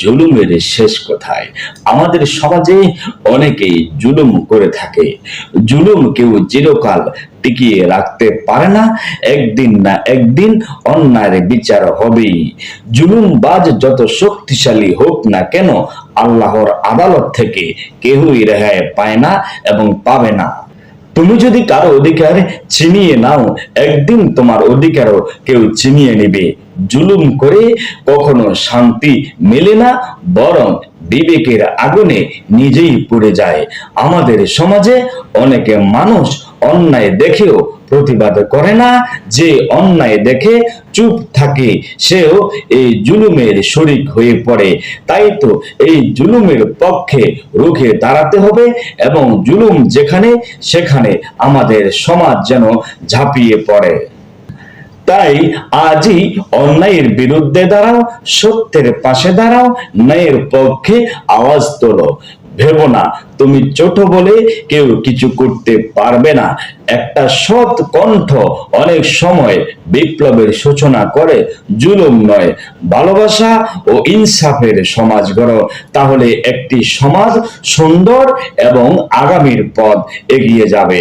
জুলুমের শেষ কোথায়। আমাদের সমাজে অনেকেই জুলুম করে থাকে। জুলুম কেউ চিরকাল টিকিয়ে রাখতে পারে না। একদিন না একদিন অন্যায়ের বিচার হবেই। জুলুমবাজ যত শক্তিশালী হোক না কেন, আল্লাহর আদালত থেকে কেউই রেহাই পায় না এবং পাবে না। তুমি যদি কারও অধিকার চিনিয়ে নাও, একদিন তোমার অধিকারও কেউ চিনিয়ে নেবে। জুলুম করে কখনো শান্তি মেলে না, বরং বিবেকের আগুনে নিজেই পুড়ে যায়। আমাদের সমাজে অনেকে মানুষ অন্যায় দেখেও প্রতিবাদ করে না। যে অন্যায় দেখে চুপ থাকে, সেও এই জুলুমের শরিক হয়ে পড়ে। তাই তো এই জুলুমের পক্ষে রুখে দাঁড়াতে হবে এবং জুলুম যেখানে, সেখানে আমাদের সমাজ যেন ঝাঁপিয়ে পড়ে। তাই আজই অন্যায়ের বিরুদ্ধে দাঁড়াও, সত্যের পাশে দাঁড়াও, ন্যায়ের পক্ষে আওয়াজ তোলো। ভেবো না। তুমি ছোট বলে কেউ কিছু করতে পারবে না। একটা সৎ কণ্ঠ অনেক সময় বিপ্লবের সূচনা করে, জুলুম নয়। ভালোবাসা ও ইনসাফের সমাজ গড়। তাহলে একটি সমাজ সুন্দর এবং আগামীর পথ এগিয়ে যাবে।